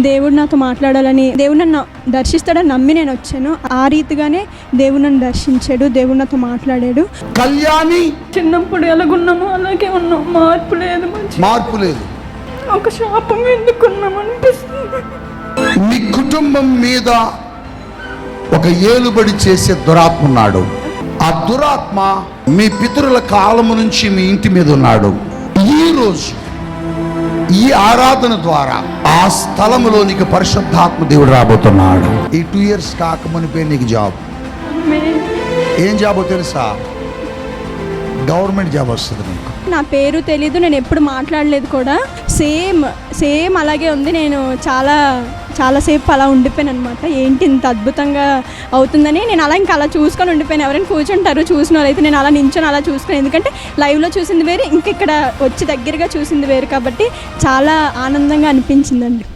దేవుడు నాతో మాట్లాడాలని దేవుడు నన్ను దర్శిస్తాడని నమ్మి నేను వచ్చాను. ఆ రీతిగానే దేవుడు నన్ను దర్శించాడు దేవుడు నాతో మాట్లాడాడు. కళ్యాణి! చిన్నప్పుడు ఎలాగున్నామో అలాగే ఉన్నాం. మార్పు లేదు మార్పు లేదు. ఒక శాపం ఎందుకున్నాం అనిపిస్తుంది. మీ కుటుంబం మీద ఒక ఏలుబడి చేసే దురాత్మ ఉన్నాడు. ఆ దురాత్మ మీ పితరుల కాలము నుంచి మీ ఇంటి మీద ఉన్నాడు. ఈ రోజు ఈ ఆరాధన ద్వారా ఆ స్థలములోనికి పరిశుద్ధాత్మ దేవుడు రాబోతున్నాడు. ఈ టూ ఇయర్స్ కాకమునిపే నీకు జాబ్. ఏం జాబో తెలుసా? గవర్నమెంట్ జాబ్ వస్తుంది నీకు. నా పేరు తెలీదు నేను ఎప్పుడు మాట్లాడలేదు కూడా. సేమ్ సేమ్ అలాగే ఉంది. నేను చాలా చాలాసేపు అలా ఉండిపోయాను అనమాట ఏంటి ఇంత అద్భుతంగా అవుతుందని. నేను అలా ఇంకా అలా చూసుకొని ఉండిపోయాను. ఎవరైనా కూర్చుంటారు చూసిన వాళ్ళైతే నేను అలా నించొని అలా చూసుకుని. ఎందుకంటే లైవ్లో చూసింది వేరు ఇంక ఇక్కడ వచ్చి దగ్గరగా చూసింది వేరు కాబట్టి చాలా ఆనందంగా అనిపించిందండి.